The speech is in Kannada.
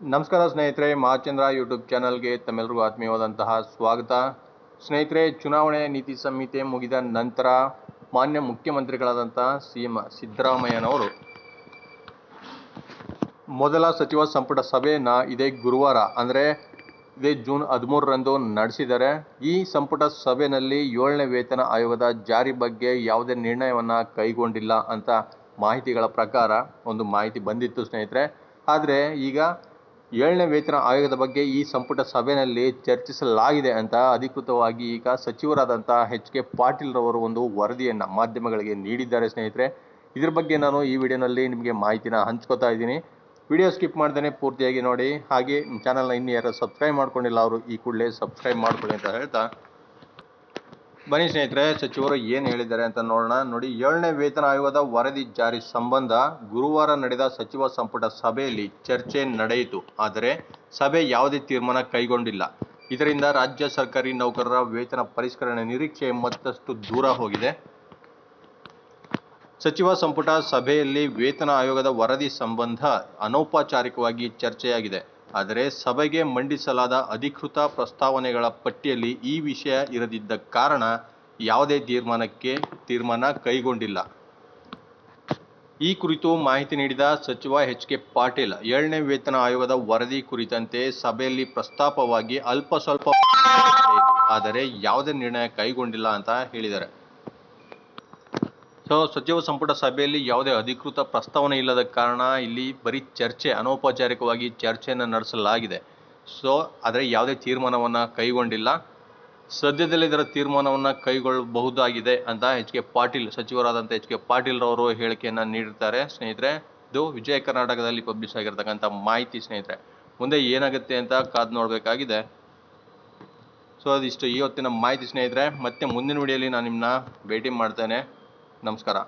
ನಮಸ್ಕಾರ ಸ್ನೇಹಿತರೆ ಮಹಾಚಂದ್ರ ಯೂಟ್ಯೂಬ್ ಚಾನಲ್ಗೆ ತಮ್ಮೆಲ್ಲರಿಗೂ ಆತ್ಮೀಯವಾದಂತಹ ಸ್ವಾಗತ. ಸ್ನೇಹಿತರೆ, ಚುನಾವಣೆ ನೀತಿ ಸಂಹಿತೆ ಮುಗಿದ ನಂತರ ಮಾನ್ಯ ಮುಖ್ಯಮಂತ್ರಿಗಳಾದಂತಹ ಸಿ ಎಂ ಸಿದ್ದರಾಮಯ್ಯನವರು ಮೊದಲ ಸಚಿವ ಸಂಪುಟ ಸಭೆಯನ್ನ ಇದೇ ಗುರುವಾರ, ಅಂದರೆ ಇದೇ ಜೂನ್ ಹದಿಮೂರರಂದು ನಡೆಸಿದ್ದಾರೆ. ಈ ಸಂಪುಟ ಸಭೆಯಲ್ಲಿ ಏಳನೇ ವೇತನ ಆಯೋಗದ ಜಾರಿ ಬಗ್ಗೆ ಯಾವುದೇ ನಿರ್ಣಯವನ್ನು ಕೈಗೊಂಡಿಲ್ಲ ಅಂತ ಮಾಹಿತಿಗಳ ಪ್ರಕಾರ ಒಂದು ಮಾಹಿತಿ ಬಂದಿತ್ತು ಸ್ನೇಹಿತರೆ. ಆದರೆ ಈಗ ಏಳನೇ ವೇತನ ಆಯೋಗದ ಬಗ್ಗೆ ಈ ಸಂಪುಟ ಸಭೆಯಲ್ಲಿ ಚರ್ಚಿಸಲಾಗಿದೆ ಅಂತ ಅಧಿಕೃತವಾಗಿ ಈಗ ಸಚಿವರಾದಂಥ ಎಚ್ ಕೆ ಪಾಟೀಲ್ ರವರು ಒಂದು ವರದಿಯನ್ನು ಮಾಧ್ಯಮಗಳಿಗೆ ನೀಡಿದ್ದಾರೆ ಸ್ನೇಹಿತರೆ. ಇದ್ರ ಬಗ್ಗೆ ನಾನು ಈ ವಿಡಿಯೋನಲ್ಲಿ ನಿಮಗೆ ಮಾಹಿತಿನ ಹಂಚ್ಕೋತಾ ಇದ್ದೀನಿ. ವಿಡಿಯೋ ಸ್ಕಿಪ್ ಮಾಡ್ದೇ ಪೂರ್ತಿಯಾಗಿ ನೋಡಿ. ಹಾಗೆ ಚಾನಲ್ನ ಇನ್ನು ಯಾರು ಸಬ್ಸ್ಕ್ರೈಬ್ ಮಾಡ್ಕೊಂಡಿಲ್ಲ, ಅವರು ಈ ಕೂಡಲೇ ಸಬ್ಸ್ಕ್ರೈಬ್ ಮಾಡ್ಕೊಳ್ಳಿ ಅಂತ ಹೇಳ್ತಾ ಬನ್ನಿ ಸ್ನೇಹಿತರೆ, ಸಚಿವರು ಏನು ಹೇಳಿದ್ದಾರೆ ಅಂತ ನೋಡೋಣ. ನೋಡಿ, ಏಳನೇ ವೇತನ ಆಯೋಗದ ವರದಿ ಜಾರಿ ಸಂಬಂಧ ಗುರುವಾರ ನಡೆದ ಸಚಿವ ಸಂಪುಟ ಸಭೆಯಲ್ಲಿ ಚರ್ಚೆ ನಡೆಯಿತು. ಆದರೆ ಸಭೆ ಯಾವುದೇ ತೀರ್ಮಾನ ಕೈಗೊಂಡಿಲ್ಲ. ಇದರಿಂದ ರಾಜ್ಯ ಸರ್ಕಾರಿ ನೌಕರರ ವೇತನ ಪರಿಷ್ಕರಣೆ ನಿರೀಕ್ಷೆ ಮತ್ತಷ್ಟು ದೂರ ಹೋಗಿದೆ. ಸಚಿವ ಸಂಪುಟ ಸಭೆಯಲ್ಲಿ ವೇತನ ಆಯೋಗದ ವರದಿ ಸಂಬಂಧ ಅನೌಪಚಾರಿಕವಾಗಿ ಚರ್ಚೆಯಾಗಿದೆ. ಆದರೆ ಸಭೆಗೆ ಮಂಡಿಸಲಾದ ಅಧಿಕೃತ ಪ್ರಸ್ತಾವನೆಗಳ ಪಟ್ಟಿಯಲ್ಲಿ ಈ ವಿಷಯ ಇರದಿದ್ದ ಕಾರಣ ಯಾವುದೇ ತೀರ್ಮಾನಕ್ಕೆ ತೀರ್ಮಾನ ಕೈಗೊಂಡಿಲ್ಲ. ಈ ಕುರಿತು ಮಾಹಿತಿ ನೀಡಿದ ಸಚಿವ ಎಚ್ ಕೆ ಪಾಟೀಲ್, ಏಳನೇ ವೇತನ ಆಯೋಗದ ವರದಿ ಕುರಿತಂತೆ ಸಭೆಯಲ್ಲಿ ಪ್ರಸ್ತಾಪವಾಗಿ ಅಲ್ಪ ಸ್ವಲ್ಪ ಆದರೆ ಯಾವುದೇ ನಿರ್ಣಯ ಕೈಗೊಂಡಿಲ್ಲ ಅಂತ ಹೇಳಿದ್ದಾರೆ. ಸಚಿವ ಸಂಪುಟ ಸಭೆಯಲ್ಲಿ ಯಾವುದೇ ಅಧಿಕೃತ ಪ್ರಸ್ತಾವನೆ ಇಲ್ಲದ ಕಾರಣ ಇಲ್ಲಿ ಬರೀ ಚರ್ಚೆ, ಅನೌಪಚಾರಿಕವಾಗಿ ಚರ್ಚೆಯನ್ನು ನಡೆಸಲಾಗಿದೆ. ಸೊ ಆದರೆ ಯಾವುದೇ ತೀರ್ಮಾನವನ್ನು ಕೈಗೊಂಡಿಲ್ಲ. ಸದ್ಯದಲ್ಲಿ ಇದರ ತೀರ್ಮಾನವನ್ನು ಕೈಗೊಳ್ಳಬಹುದಾಗಿದೆ ಅಂತ ಎಚ್ ಕೆ ಪಾಟೀಲ್, ಸಚಿವರಾದಂಥ ಎಚ್ ಕೆ ಪಾಟೀಲ್ ರವರು ಹೇಳಿಕೆಯನ್ನು ನೀಡಿರ್ತಾರೆ. ಸ್ನೇಹಿತರೆ, ಇದು ವಿಜಯ ಕರ್ನಾಟಕದಲ್ಲಿ ಪಬ್ಲಿಷ್ ಆಗಿರ್ತಕ್ಕಂಥ ಮಾಹಿತಿ ಸ್ನೇಹಿತರೆ. ಮುಂದೆ ಏನಾಗುತ್ತೆ ಅಂತ ಕಾದು ನೋಡಬೇಕಾಗಿದೆ. ಸೊ ಅದಿಷ್ಟು ಇವತ್ತಿನ ಮಾಹಿತಿ ಸ್ನೇಹಿತರೆ. ಮತ್ತೆ ಮುಂದಿನ ವಿಡಿಯೋಲಿ ನಾನು ನಿಮ್ಮನ್ನ ಭೇಟಿ ಮಾಡ್ತೇನೆ. ನಮಸ್ಕಾರ.